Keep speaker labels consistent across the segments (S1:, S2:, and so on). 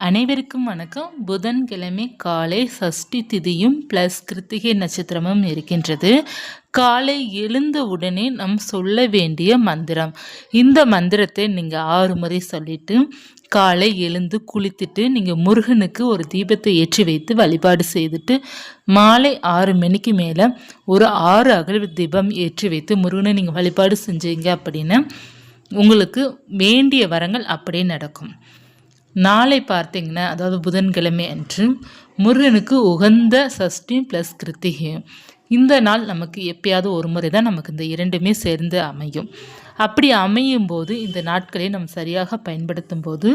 S1: அனைவருக்கும் வணக்கம். புதன்கிழமை காலை சஷ்டி திதியும் ப்ளஸ் கிருத்திகை நட்சத்திரமும் இருக்கின்றது. காலை எழுந்த உடனே நம் சொல்ல வேண்டிய மந்திரம். இந்த மந்திரத்தை நீங்கள் ஆறு முறை சொல்லிட்டு காலை எழுந்து குளித்துட்டு நீங்கள் முருகனுக்கு ஒரு தீபத்தை ஏற்றி வைத்து வழிபாடு செய்துட்டு மாலை ஆறு மணிக்கு மேலே ஒரு ஆறு அகல் தீபம் ஏற்றி வைத்து முருகனை நீங்கள் வழிபாடு செஞ்சீங்க அப்படின்னா உங்களுக்கு வேண்டிய வரங்கள் அப்படியே நடக்கும். நாளை பார்த்தீங்கன்னா அதாவது புதன்கிழமை அன்று முருகனுக்கு உகந்த சஷ்டி ப்ளஸ் கிருத்திகையும் இந்த நாள் நமக்கு எப்பயாவது ஒரு முறை தான் நமக்கு இந்த இரண்டுமே சேர்ந்து அமையும். அப்படி அமையும் போது இந்த நாட்களை நம்ம சரியாக பயன்படுத்தும் போது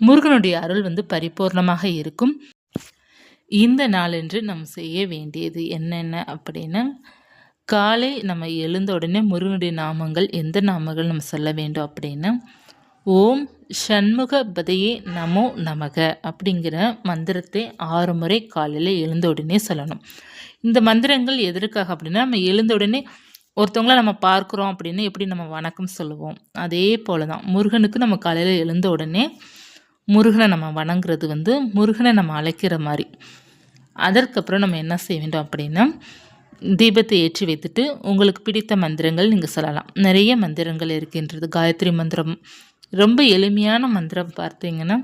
S1: முருகனுடைய அருள் வந்து பரிபூர்ணமாக இருக்கும். இந்த நாளன்று நாம் செய்ய வேண்டியது என்னென்ன அப்படின்னா காலை நம்ம எழுந்த உடனே முருகனுடைய நாமங்கள் எந்த நாமங்கள் நம்ம சொல்ல வேண்டும் அப்படின்னா ஓம் சண்முகபதையே நமோ நமக அப்படிங்கிற மந்திரத்தை ஆறு முறை காலையில் எழுந்த உடனே சொல்லணும். இந்த மந்திரங்கள் எதற்காக அப்படின்னா நம்ம எழுந்த உடனே ஒருத்தவங்கள நம்ம பார்க்குறோம் அப்படின்னு எப்படி நம்ம வணக்கம் சொல்லுவோம்? அதே போல தான் முருகனுக்கு நம்ம காலையில் எழுந்த உடனே முருகனை நம்ம வணங்குறது வந்து முருகனை நம்ம அழைக்கிற மாதிரி. அதற்கப்புறம் நம்ம என்ன செய்ய வேண்டும் அப்படின்னா தீபத்தை ஏற்றி வைத்துட்டு உங்களுக்கு பிடித்த மந்திரங்கள் நீங்கள் சொல்லலாம். நிறைய மந்திரங்கள் இருக்கின்றது. காயத்ரி மந்திரம் ரொம்ப எளிமையான மந்திரம் பார்த்தீங்கன்னா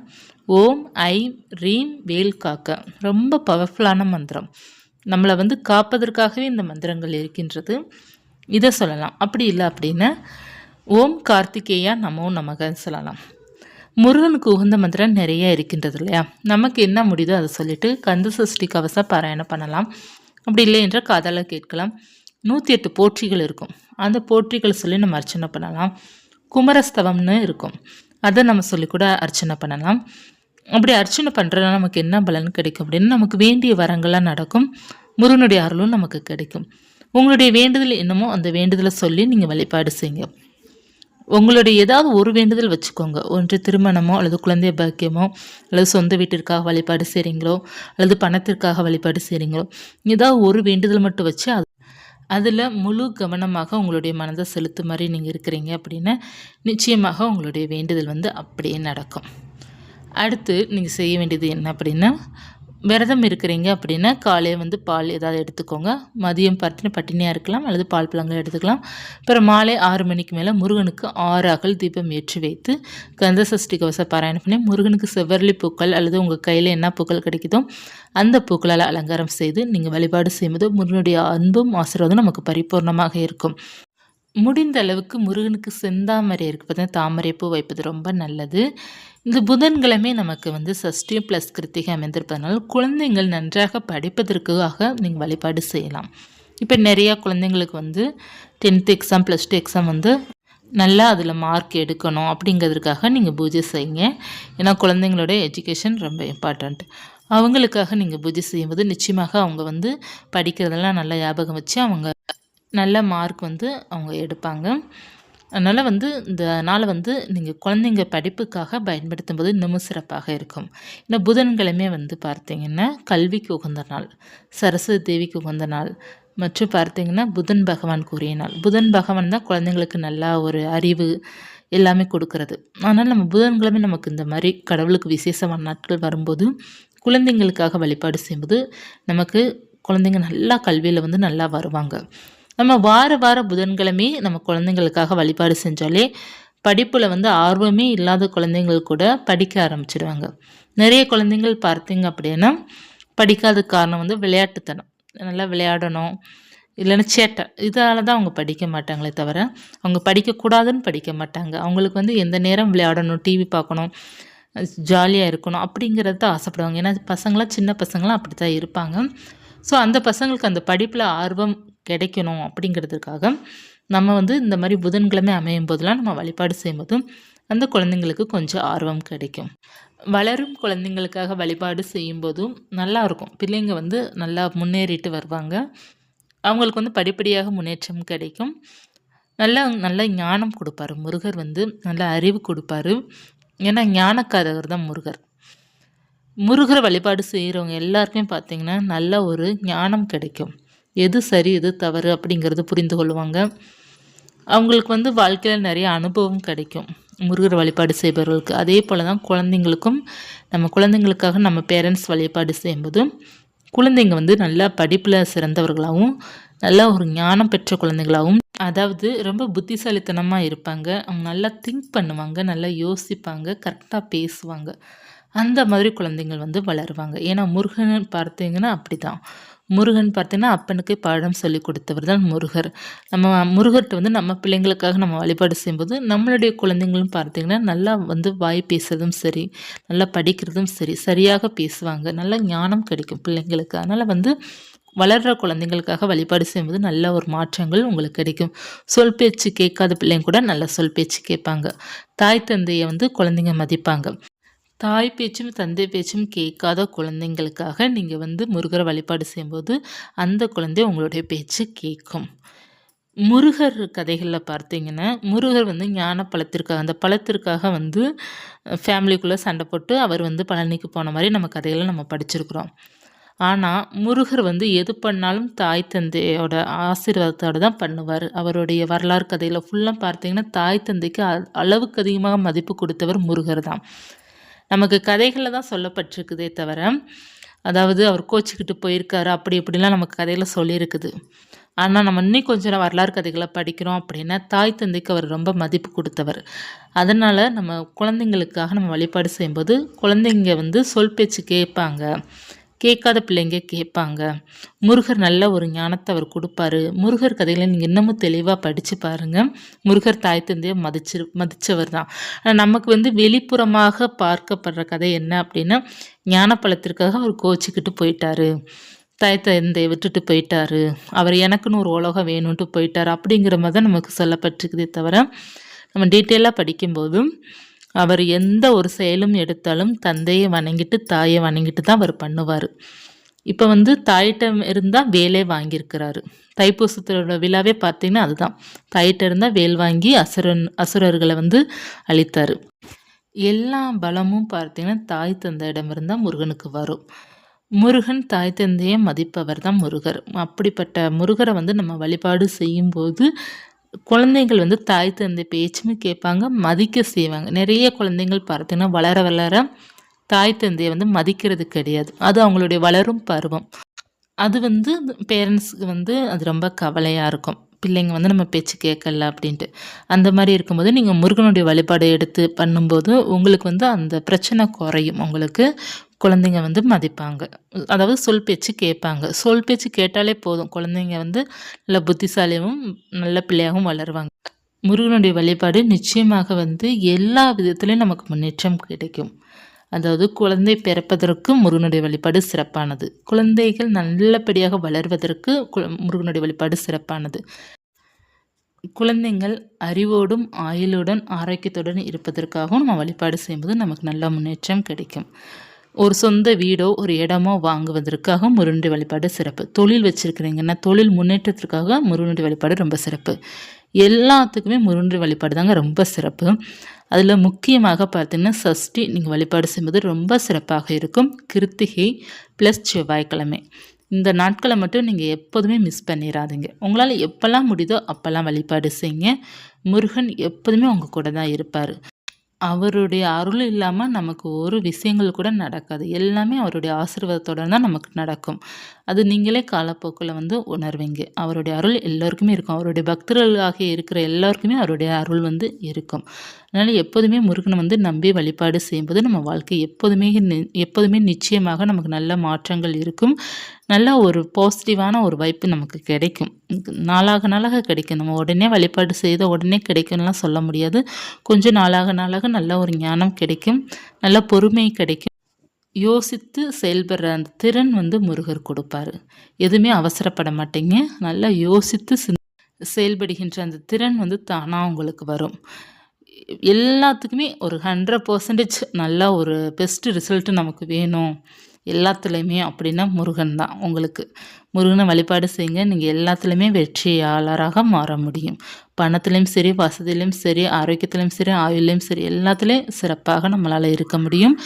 S1: ஓம் ஐ ரீம் வேல் காக்க. ரொம்ப பவர்ஃபுல்லான மந்திரம். நம்மளை வந்து காப்பதற்காகவே இந்த மந்திரங்கள் இருக்கின்றது. இதை சொல்லலாம். அப்படி இல்லை அப்படின்னா ஓம் கார்த்திகேயா நமோ நமகன்னு சொல்லலாம். முருகனுக்கு உகந்த மந்திரம் நிறைய இருக்கின்றது இல்லையா? நமக்கு என்ன முடியுதோ அதை சொல்லிட்டு கந்த சஷ்டி கவச பாராயணம் பண்ணலாம். அப்படி இல்லை என்றால் காதால் கேட்கலாம். நூற்றி எட்டு போற்றிகள் இருக்கும். அந்த போற்றிகளை சொல்லி நம்ம அர்ச்சனை பண்ணலாம். குமரஸ்தவம்னு இருக்கும். அதை நம்ம சொல்லி கூட அர்ச்சனை பண்ணலாம். அப்படி அர்ச்சனை பண்ணுறதுனா நமக்கு என்ன பலன் கிடைக்கும் அப்படின்னு நமக்கு வேண்டிய வரங்கள்லாம் நடக்கும். முருகனுடைய அருளும் நமக்கு கிடைக்கும். உங்களுடைய வேண்டுதல் என்னமோ அந்த வேண்டுதலை சொல்லி நீங்கள் வழிபாடு செய்யுங்க. உங்களுடைய ஏதாவது ஒரு வேண்டுதல் வச்சுக்கோங்க. ஒன்று திருமணமோ அல்லது குழந்தை பாக்கியமோ அல்லது சொந்த வீட்டிற்காக வழிபாடு செய்கிறீங்களோ அல்லது பணத்திற்காக வழிபாடு செய்கிறீங்களோ ஏதாவது ஒரு வேண்டுதல் மட்டும் வச்சு அது அதில் முழு கவனமாக உங்களுடைய மனதை செலுத்தும் மாதிரி நீங்கள் இருக்கிறீங்க அப்படின்னா நிச்சயமாக உங்களுடைய வேண்டுதல் வந்து அப்படியே நடக்கும். அடுத்து நீங்கள் செய்ய வேண்டியது என்ன அப்படின்னா விரதம் இருக்கிறீங்க அப்படின்னா காலையில் வந்து பால் ஏதாவது எடுத்துக்கோங்க. மதியம் பட்டினி பட்டினியாக இருக்கலாம் அல்லது பால் பழங்கள் எடுத்துக்கலாம். அப்புறம் மாலை ஆறு மணிக்கு மேலே முருகனுக்கு ஆறு அகல் தீபம் ஏற்றி வைத்து கந்த சஷ்டி கவச பாராயணம் பண்ணி முருகனுக்கு செவ்வரளி பூக்கள் அல்லது உங்கள் கையில் என்ன பூக்கள் கிடைக்குதோ அந்த பூக்களால் அலங்காரம் செய்து நீங்கள் வழிபாடு செய்யும்போது முருகனுடைய அன்பும் ஆசீர்வாதம் நமக்கு பரிபூர்ணமாக இருக்கும். முடிந்த அளவுக்கு முருகனுக்கு செந்தாமரை இருக்குது பார்த்தீங்கன்னா தாமரை பூ வைப்பது ரொம்ப நல்லது. இந்த புதன்கிழமை நமக்கு வந்து சஷ்டி ப்ளஸ் கிருத்திகை அமைந்திருப்பதனால் குழந்தைங்கள் நன்றாக படிப்பதற்காக நீங்கள் வழிபாடு செய்யலாம். இப்போ நிறையா குழந்தைங்களுக்கு வந்து tenth exam plus two exam வந்து நல்லா அதில் மார்க் எடுக்கணும் அப்படிங்கிறதுக்காக நீங்கள் பூஜை செய்யுங்க. ஏன்னா குழந்தைங்களோட எஜுகேஷன் ரொம்ப இம்பார்ட்டண்ட் அவங்களுக்காக நீங்கள் பூஜை செய்யும்போது நிச்சயமாக அவங்க வந்து படிக்கிறதெல்லாம் நல்லா ஞாபகம் வச்சு அவங்க நல்ல மார்க் வந்து அவங்க எடுப்பாங்க. அதனால் வந்து இந்த நாளை வந்து நீங்கள் குழந்தைங்க படிப்புக்காக பயன்படுத்தும் போது இன்னமும் சிறப்பாக இருக்கும். இந்த புதன்கிழமை வந்து பார்த்திங்கன்னா கல்விக்கு உகந்த நாள் சரஸ்வதி தேவிக்கு உகந்த நாள் மற்றும் பார்த்திங்கன்னா புதன் பகவான் கூறிய நாள். புதன் பகவான் தான் குழந்தைங்களுக்கு நல்லா ஒரு அறிவு எல்லாமே கொடுக்கறது. அதனால் நம்ம புதன்கிழமை நமக்கு இந்த மாதிரி கடவுளுக்கு விசேஷமான நாட்கள் வரும்போது குழந்தைங்களுக்காக வழிபாடு செய்யும்போது நமக்கு குழந்தைங்க நல்லா கல்வியில் வந்து நல்லா வருவாங்க. நம்ம வார வார புதன்கிழமை நம்ம குழந்தைங்களுக்காக வழிபாடு செஞ்சாலே படிப்பில் வந்து ஆர்வமே இல்லாத குழந்தைங்கள் கூட படிக்க ஆரம்பிச்சிடுவாங்க நிறைய குழந்தைங்கள் பார்த்தீங்க அப்படின்னா படிக்காத காரணம் வந்து விளையாட்டுத்தனம். நல்லா விளையாடணும் இல்லைன்னா சேட்டை. இதால் தான் அவங்க படிக்க மாட்டாங்களே தவிர அவங்க படிக்கக்கூடாதுன்னு படிக்க மாட்டாங்க. அவங்களுக்கு வந்து எந்த நேரம் விளையாடணும் டிவி பார்க்கணும் ஜாலியாக இருக்கணும் அப்படிங்கிறது தான் ஆசைப்படுவாங்க. ஏன்னா பசங்களாம் சின்ன பசங்களாம் அப்படி தான் இருப்பாங்க. ஸோ அந்த பசங்களுக்கு அந்த படிப்பில் ஆர்வம் கிடைக்கணும் அப்படிங்கிறதுக்காக நம்ம வந்து இந்த மாதிரி புதன்கிழமை அமையும் போதெல்லாம் நம்ம வழிபாடு செய்யும்போதும் அந்த குழந்தைங்களுக்கு கொஞ்சம் ஆர்வம் கிடைக்கும். வளரும் குழந்தைங்களுக்காக வழிபாடு செய்யும்போதும் நல்லா இருக்கும். பிள்ளைங்க வந்து நல்லா முன்னேறிட்டு வருவாங்க. அவங்களுக்கு வந்து படிப்படியாக முன்னேற்றம் கிடைக்கும். நல்ல நல்ல ஞானம் கொடுப்பாரு. முருகர் வந்து நல்ல அறிவு கொடுப்பாரு. ஏன்னா ஞானக்காரகர் தான் முருகர். முருகரை வழிபாடு செய்கிறவங்க எல்லாருக்குமே பார்த்திங்கன்னா நல்ல ஒரு ஞானம் கிடைக்கும். எது சரி எது தவறு அப்படிங்கிறது புரிந்து கொள்வாங்க. அவங்களுக்கு வந்து வாழ்க்கையில் நிறைய அனுபவம் கிடைக்கும். முருகர் வழிபாடு செய்பவர்களுக்கு. அதே போல் தான் குழந்தைங்களுக்கும் நம்ம குழந்தைங்களுக்காக நம்ம பேரண்ட்ஸ் வழிபாடு செய்யும்போது குழந்தைங்க வந்து நல்லா படிப்பில் சிறந்தவர்களாகவும் நல்லா ஒரு ஞானம் பெற்ற குழந்தைகளாகவும் அதாவது ரொம்ப புத்திசாலித்தனமாக இருப்பாங்க. அவங்க நல்லா திங்க் பண்ணுவாங்க நல்லா யோசிப்பாங்க கரெக்டாக பேசுவாங்க. அந்த மாதிரி குழந்தைங்கள் வந்து வளருவாங்க. ஏன்னா முருகன் பார்த்தீங்கன்னா அப்படி தான் முருகன் பார்த்தீங்கன்னா அப்பனுக்கு பாடம் சொல்லி கொடுத்தவர் தான் முருகர். நம்ம முருகர்கிட்ட வந்து நம்ம பிள்ளைங்களுக்காக நம்ம வழிபாடு செய்யும்போது நம்மளுடைய குழந்தைங்களும் பார்த்தீங்கன்னா நல்லா வந்து வாய் பேசுறதும் சரி நல்லா படிக்கிறதும் சரி சரியாக பேசுவாங்க. நல்ல ஞானம் கிடைக்கும் பிள்ளைங்களுக்கு. அதனால் வந்து வளர்கிற குழந்தைங்களுக்காக வழிபாடு செய்யும்போது நல்ல ஒரு மாற்றங்கள் உங்களுக்கு கிடைக்கும். சொல் பேச்சு கேட்காத பிள்ளைங்க கூட நல்ல சொல் பேச்சு கேட்பாங்க. தாய் தந்தையை வந்து குழந்தைங்க மதிப்பாங்க. தாய் பேச்சும் தந்தை பேச்சும் கேட்காத குழந்தைங்களுக்காக நீங்கள் வந்து முருகரை வழிபாடு செய்யும்போது அந்த குழந்தை உங்களுடைய பேச்சு கேட்கும். முருகர் கதைகளில் பார்த்தீங்கன்னா முருகர் வந்து ஞான பழத்திற்காக அந்த பழத்திற்காக வந்து ஃபேமிலிக்குள்ளே சண்டை போட்டு அவர் வந்து பழனிக்கு போன மாதிரி நம்ம கதைகளை நம்ம படிச்சிருக்கிறோம். ஆனால் முருகர் வந்து எது பண்ணாலும் தாய் தந்தையோட ஆசீர்வாதத்தோடு தான் பண்ணுவார். அவருடைய வரலாறு கதையில் ஃபுல்லாக பார்த்தீங்கன்னா தாய் தந்தைக்கு அளவுக்கு அதிகமாக மதிப்பு கொடுத்தவர் முருகர் தான். நமக்கு கதைகளில் தான் சொல்லப்பட்டிருக்குதே தவிர அதாவது அவர் கோச்சிக்கிட்டு போயிருக்காரு அப்படி இப்படிலாம் நமக்கு கதையில் சொல்லியிருக்குது. ஆனால் நம்ம இன்னும் கொஞ்சம் வரலாறு கதைகளை படிக்கிறோம் அப்படின்னா தாய் தந்தைக்கு அவர் ரொம்ப மதிப்பு கொடுத்தவர். அதனால் நம்ம குழந்தைங்களுக்காக நம்ம வழிபாடு செய்யும்போது குழந்தைங்க வந்து சொல் பேச்சு கேட்பாங்க. கேட்காத பிள்ளைங்க கேட்பாங்க. முருகர் நல்ல ஒரு ஞானத்தை அவர் கொடுப்பாரு. முருகர் கதைகளை நீங்கள் இன்னமும் தெளிவாக படித்து பாருங்கள் முருகர் தாய் தந்தையை மதிச்சு மதித்தவர் தான். நமக்கு வந்து வெளிப்புறமாக பார்க்கப்படுற கதை என்ன அப்படின்னா ஞானப்பழத்திற்காக அவர் கோச்சிக்கிட்டு போயிட்டாரு. தாய் தந்தையை விட்டுட்டு போயிட்டாரு. அவர் எனக்குன்னு ஒரு உலகம் வேணும்ன்ட்டு போயிட்டார். அப்படிங்கிற மாதிரி தான் நமக்கு சொல்லப்பட்டிருக்குதே தவிர நம்ம டீட்டெயிலாக படிக்கும்போதும் அவர் எந்த ஒரு செயலும் எடுத்தாலும் தந்தையை வணங்கிட்டு தாயை வணங்கிட்டு தான் அவர் பண்ணுவார். இப்போ வந்து தாயிட்டம் இருந்தால் வேலே வாங்கியிருக்கிறாரு. தைப்பூசத்தோட விழாவே பார்த்தீங்கன்னா அதுதான். தாயிட்ட இருந்தால் வேல் வாங்கி அசுரன் அசுரர்களை வந்து அழித்தார். எல்லா பலமும் பார்த்தீங்கன்னா தாய் தந்தையிடம் இருந்தால் முருகனுக்கு வரும். முருகன் தாய் தந்தையை மதிப்பவர் தான் முருகர். அப்படிப்பட்ட முருகரை வந்து நம்ம வழிபாடு செய்யும்போது குழந்தைகள் வந்து தாய் தந்தை பேச்சுமே கேட்பாங்க மதிக்க செய்வாங்க. நிறைய குழந்தைங்கள் பார்த்தீங்கன்னா வளர வளர தாய் தந்தையை வந்து மதிக்கிறது கிடையாது. அது அவங்களுடைய வளரும் பருவம். அது வந்து பேரண்ட்ஸுக்கு வந்து அது ரொம்ப கவலையாக இருக்கும். பிள்ளைங்க வந்து நம்ம பேச்சு கேட்கல அப்படின்ட்டு. அந்த மாதிரி இருக்கும்போது நீங்கள் முருகனுடைய வழிபாடு எடுத்து பண்ணும்போது உங்களுக்கு வந்து அந்த பிரச்சனை குறையும். உங்களுக்கு குழந்தைங்க வந்து மதிப்பாங்க. அதாவது சொல் பேச்சு கேட்பாங்க. சொல் பேச்சு கேட்டாலே போதும். குழந்தைங்க வந்து நல்ல புத்திசாலியாகவும் நல்ல பிள்ளையாகவும் வளருவாங்க. முருகனுடைய வழிபாடு நிச்சயமாக வந்து எல்லா விதத்துலேயும் நமக்கு முன்னேற்றம் கிடைக்கும். அதாவது குழந்தை பிறப்பதற்கு முருகனுடைய வழிபாடு சிறப்பானது. குழந்தைகள் நல்லபடியாக வளர்வதற்கு முருகனுடைய வழிபாடு சிறப்பானது. குழந்தைங்கள் அறிவோடும் ஆயுளுடன் ஆரோக்கியத்துடன் இருப்பதற்காகவும் நம்ம வழிபாடு செய்யும்போது நமக்கு நல்ல முன்னேற்றம் கிடைக்கும். ஒரு சொந்த வீடோ ஒரு இடமோ வாங்குவதற்காக முருகனுடைய வழிபாடு சிறப்பு. தொழில் வச்சுருக்கிறீங்கன்னா தொழில் முன்னேற்றத்திற்காக முருகனுடைய வழிபாடு ரொம்ப சிறப்பு. எல்லாத்துக்குமே முருகனுடைய வழிபாடு தாங்க ரொம்ப சிறப்பு. அதில் முக்கியமாக பார்த்தீங்கன்னா சஷ்டி நீங்கள் வழிபாடு செய்யும்போது ரொம்ப சிறப்பாக இருக்கும். கிருத்திகை ப்ளஸ் செவ்வாய்க்கிழமை. இந்த நாட்களை மட்டும் நீங்கள் எப்போதுமே மிஸ் பண்ணிடாதீங்க உங்களால் எப்போல்லாம் முடியுதோ அப்போல்லாம் வழிபாடு செய்யுங்க. முருகன் எப்போதுமே உங்கள் கூட தான் இருப்பார். அவருடைய அருள் இல்லாமல் நமக்கு ஒரு விஷயங்கள் கூட நடக்காது. எல்லாமே அவருடைய ஆசீர்வாதத்தோடு தான் நமக்கு நடக்கும். அது நீங்களே காலப்போக்கில் வந்து உணர்வீங்க. அவருடைய அருள் எல்லோருக்குமே இருக்கும். அவருடைய பக்தர்களாக இருக்கிற எல்லாருக்குமே அவருடைய அருள் வந்து இருக்கும். அதனால் எப்போதுமே முருகனை வந்து நம்பி வழிபாடு செய்யும்போது நம்ம வாழ்க்கை எப்போதுமே எப்போதுமே நிச்சயமாக நமக்கு நல்ல மாற்றங்கள் இருக்கும். நல்ல ஒரு பாசிட்டிவான ஒரு வாய்ப்பு நமக்கு கிடைக்கும். நாளாக நாளாக கிடைக்கும். நம்ம உடனே வழிபாடு செய்த உடனே கிடைக்கும்லாம் சொல்ல முடியாது. கொஞ்சம் நாளாக நாளாக நல்ல ஒரு ஞானம் கிடைக்கும். நல்ல பொறுமை கிடைக்கும். யோசித்து செயல்படுற அந்த திறன் வந்து முருகர் கொடுப்பார். எதுவுமே அவசரப்பட மாட்டீங்க. நல்லா யோசித்து செயல்படுகின்ற அந்த திறன் வந்து தானாக உங்களுக்கு வரும். எல்லாத்துக்குமே ஒரு ஹண்ட்ரட் பர்சன்டேஜ் நல்லா ஒரு பெஸ்ட்டு ரிசல்ட்டு நமக்கு வேணும். எல்லாத்துலேயுமே அப்படின்னா முருகன் தான். உங்களுக்கு முருகனை வழிபாடு செய்யுங்க. நீங்கள் எல்லாத்துலேயுமே வெற்றியாளராக மாற முடியும். பணத்துலேயும் சரி வசதியிலையும் சரி ஆரோக்கியத்துலேயும் சரி ஆயுள்லேயும் சரி எல்லாத்துலேயும் சிறப்பாக நம்மளால் இருக்க முடியும்.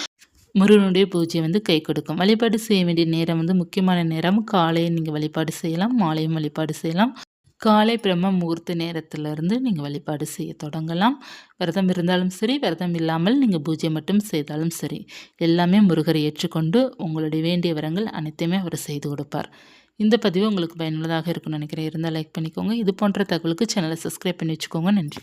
S1: முருகனுடைய பூஜை வந்து கை கொடுக்கும். வழிபாடு செய்ய வேண்டிய நேரம் வந்து முக்கியமான நேரம். காலையை நீங்கள் வழிபாடு செய்யலாம் மாலையும் வழிபாடு செய்யலாம். காலை பிரம்ம முகூர்த்த நேரத்திலிருந்து நீங்கள் வழிபாடு செய்ய தொடங்கலாம். விரதம் இருந்தாலும் சரி விரதம் இல்லாமல் நீங்கள் பூஜை மட்டும் செய்தாலும் சரி எல்லாமே முருகரை ஏற்றுக்கொண்டு உங்களுடைய வேண்டிய வரங்கள் அனைத்தையுமே அவர் செய்து கொடுப்பார். இந்த பதிவு உங்களுக்கு பயனுள்ளதாக இருக்கும்னு நினைக்கிறேன். இருந்தால் லைக் பண்ணிக்கோங்க. இது போன்ற தகவலுக்கு சேனலை சப்ஸ்கிரைப் பண்ணி வச்சுக்கோங்க. நன்றி.